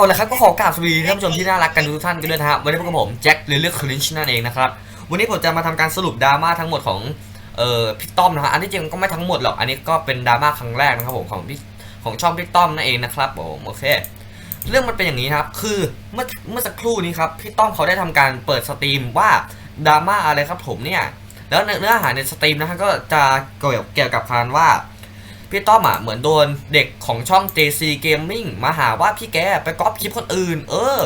เอาละครับก็ขอกราบสวัสดีท่านผู้ชมที่น่ารักกันทุกท่านกันด้วยนะครับวันนี้พบกับผมแจ็คเรเลือกคลินช์นั่นเองนะครับวันนี้ผมจะมาทำการสรุปดราม่าทั้งหมดของเอ่อพี่ต้อมนะฮะอันที่จริงก็ไม่ทั้งหมดหรอกอันนี้ก็เป็นดราม่าครั้งแรกนะครับผมของพี่ของช่องพี่ต้อมนั่นเองนะครับผมโอเค เรื่องมันเป็นอย่างนี้ครับคือเมื่อเมื่อสักครู่นี้ครับพี่ต้อมเขาได้ทำการเปิดสตรีมว่าดราม่าอะไรครับผมเนี่ยแล้วเนื้อหาในสตรีมนะฮะก็จะเกี่ยวเกี่ยวกับการว่า พี่ต้อมอะเหมือนโดนเด็กของช่อง JC Gaming มาหาว่าพี่แกไปก๊อปคลิปคนอื่น เออ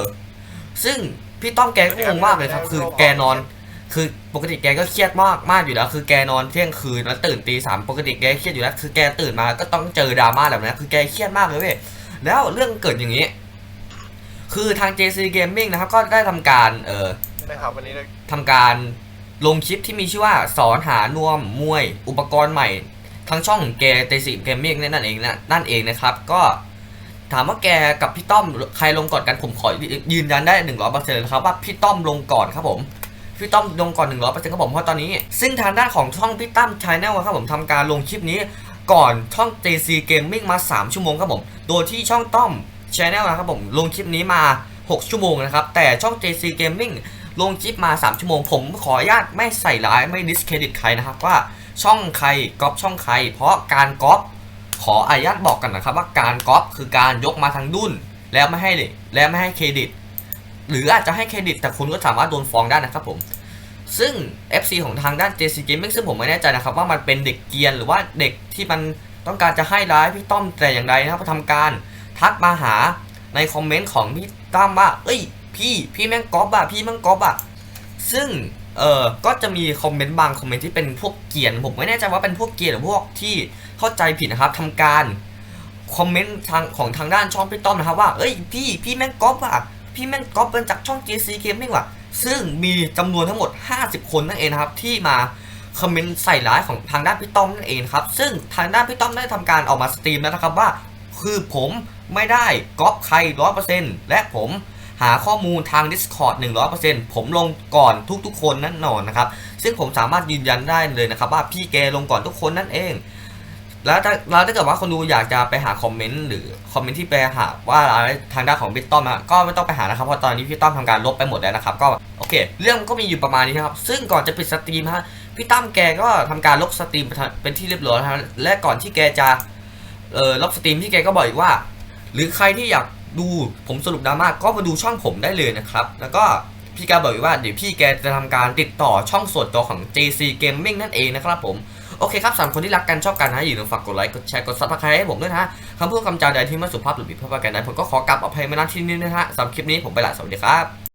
ซึ่งพี่ต้อมแกก็งงมากเลยครับ คือแกนอน คือปกติแกก็เครียดมากมากอยู่แล้ว คือแกนอนเที่ยงคืนแล้วตื่นตีสามปกติแกเครียดอยู่แล้ว คือแกตื่นมาก็ต้องเจอดราม่าแบบนั้นคือแกเครียดมากเลยเว้ยแล้วเรื่องเกิดอย่างนี้ คือทาง JC Gaming นะครับก็ได้ทำการเอ่อนะครับวันนี้เราทำการลงคลิปที่มีชื่อว่าสอนหานวมมวย อุปกรณ์ใหม่ ทั้งช่องเกเตสิเกมมิ่งนั่นเองนะนั่นเองนะครับ ก็ถามว่าแกกับพี่ต้อมใครลงก่อนกันผมขอยืนยันได้หนึ่งร้อยเปอร์เซ็นต์นะครับว่าพี่ต้อมลงก่อนครับผมพี่ต้อมลงก่อนหนึ่งร้อยเปอร์เซ็นต์ครับผมเพราะตอนนี้ ซึ่งทางด้านของช่องพี่ตั้มชาแนลครับผมทำการลงคลิปนี้ก่อนช่อง JC Gaming มา 3 ชั่วโมงครับผม โดยที่ช่องต้อมชาแนลนะครับผมลงคลิปนี้มา 6 ชั่วโมงนะครับ แต่ช่อง JC Gaming ลงคลิปมา 3 ชั่วโมง ผมขออนุญาตไม่ใส่ร้ายไม่ดิสเครดิตใครนะครับว่า ช่องใครก๊อปช่องใคร เพราะการก๊อปขออนุญาตบอกกันนะครับว่าการก๊อปคือการยกมาทางดุนแล้วไม่ให้แล้วไม่ให้เครดิต หรืออาจจะให้เครดิตแต่คุณก็สามารถโดนฟ้องได้นะครับผมซึ่ง FC ของทางด้าน JC Gaming ซึ่งผมไม่แน่ใจนะครับว่ามันเป็นเด็กเกียนหรือว่าเด็กที่มันต้องการจะให้ร้ายพี่ต้อมแต่อย่างใดนะครับทำการทักมาหาในคอมเมนต์ของพี่ตั้มว่า เอ้ย พี่ พี่แม่งก๊อปอะพี่แม่งก๊อปอะซึ่ง เออก็จะมีคอมเมนต์บางคอมเมนต์ที่เป็นพวกเกียน ผมไม่แน่ใจว่าเป็นพวกเกียนหรือพวกที่เข้าใจผิดนะครับทำการคอมเมนต์ทางของทางด้านช่องพี่ต้อมนะครับว่า เอ้ยพี่พี่แม่งก๊อปอะพี่แม่งก๊อปเป็นจากช่อง JC Gaming ว่ะซึ่งมีจำนวนทั้งหมด 50 คนนั่นเองนะครับที่มาคอมเมนต์ใส่ร้ายของทางด้านพี่ต้อมนั่นเองครับซึ่งทางด้านพี่ต้อมได้ทำการออกมาสตรีมแล้วนะครับว่า คือผมไม่ได้ก๊อปใคร100%และผม หาข้อมูลทาง Discord 100%ผมลงก่อนทุกๆ คนนั่นนอนนะครับ ซึ่งผมสามารถยืนยันได้เลยนะครับ ว่าพี่แกลงก่อนทุกคนนั่นเอง แล้วถ้าแล้วถ้าเกิดว่าคนดูอยากจะไปหาคอมเมนต์หรือคอมเมนต์ที่ไปหาว่าอะไรทางด้านของพี่ต้อมอะก็ไม่ต้องไปหานะครับเพราะตอนนี้พี่ต้อมทำการลบไปหมดแล้วนะครับ ก็โอเค เรื่องก็มีอยู่ประมาณนี้นะครับ ซึ่งก่อนจะปิดสตรีมฮะพี่ตั้มแกก็ทำการลบสตรีมเป็นที่เรียบร้อยแล้วและก่อนที่แกจะเอ่อลบสตรีมที่แกก็บอกอีกว่า หรือใครที่อยาก ดูผมสรุปดราม่าก็มาดูช่องผมได้เลยนะครับ แล้วก็พี่แกบอกอีกว่าเดี๋ยวพี่แกจะทำการติดต่อช่องส่วนตัวของ JC Gaming นั่นเองนะครับผม โอเคครับสามคนที่รักกันชอบกันนะอย่าลืมฝากกดไลค์กดแชร์กดซับสไครต์ให้ผมด้วยนะฮะคำพูดคำจาใดที่ไม่สุภาพหรือผิดพลาดประการใดผมก็ขอกลับอภัยมาณที่นี้นะฮะสำหรับคลิปนี้ผมไปละสวัสดีครับ